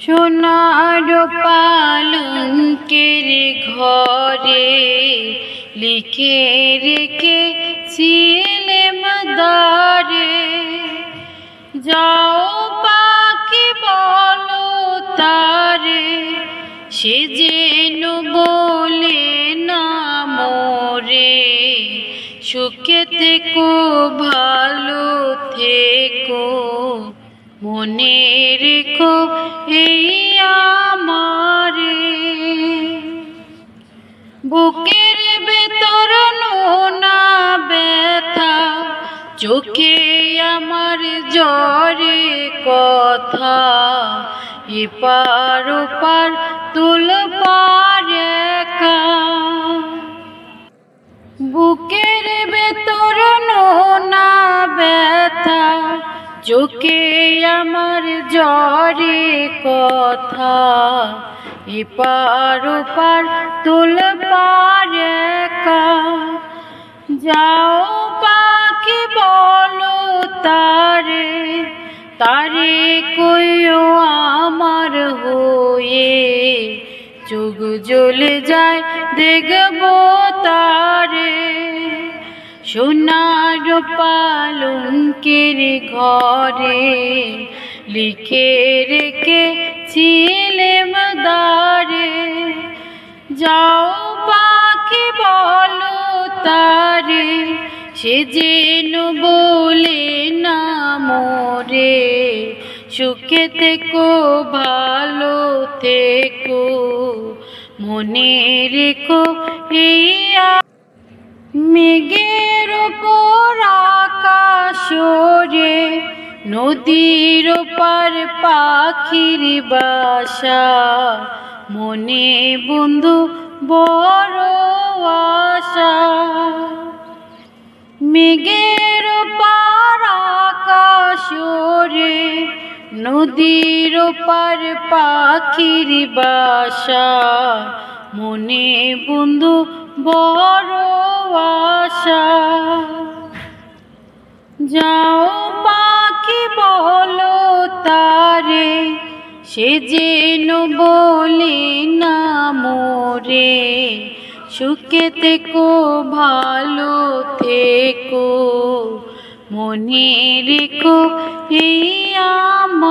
সোনার পালঙ্কের ঘরে লিখে রেখে ছিলে মদারে। যাও পাখি বলো তারে, সে যেন বলে না মোরে। সুখে থেকো, ভালো থেকো, মনে রেখো আমার জ্বরে কথা এপার ওপার তুল বুকের ভেতর নোনা ব্যথা, চোখে আমার জ্বরে কথা এপার ওপার তুল পার একা। যাও তারে তারে কইও আমার হয়ে। চোখ জ্বলে যায়, দেখব তারে। সোনার পালঙ্কের ঘরে লিখে রেখে ছিলে মদারে যাও পাখি বলো তারে সে যেন বলে না মোরে, সুখে থেকো, ভালো থেকো, মনে রেখো এই মেঘের ওপর আকাশ রে নদীর ওপার পাখির বাসা, মনে বন্ধু বড় মেঘের পার আকাশ নদীর পার পাখির বাসা। মনে বন্ধু বড় আশা। যাও পাখি বলো তারে, সে যেন বলে না মোরে। সুখে থেকো, ভালো থেকো মনে রেখো এই আমারে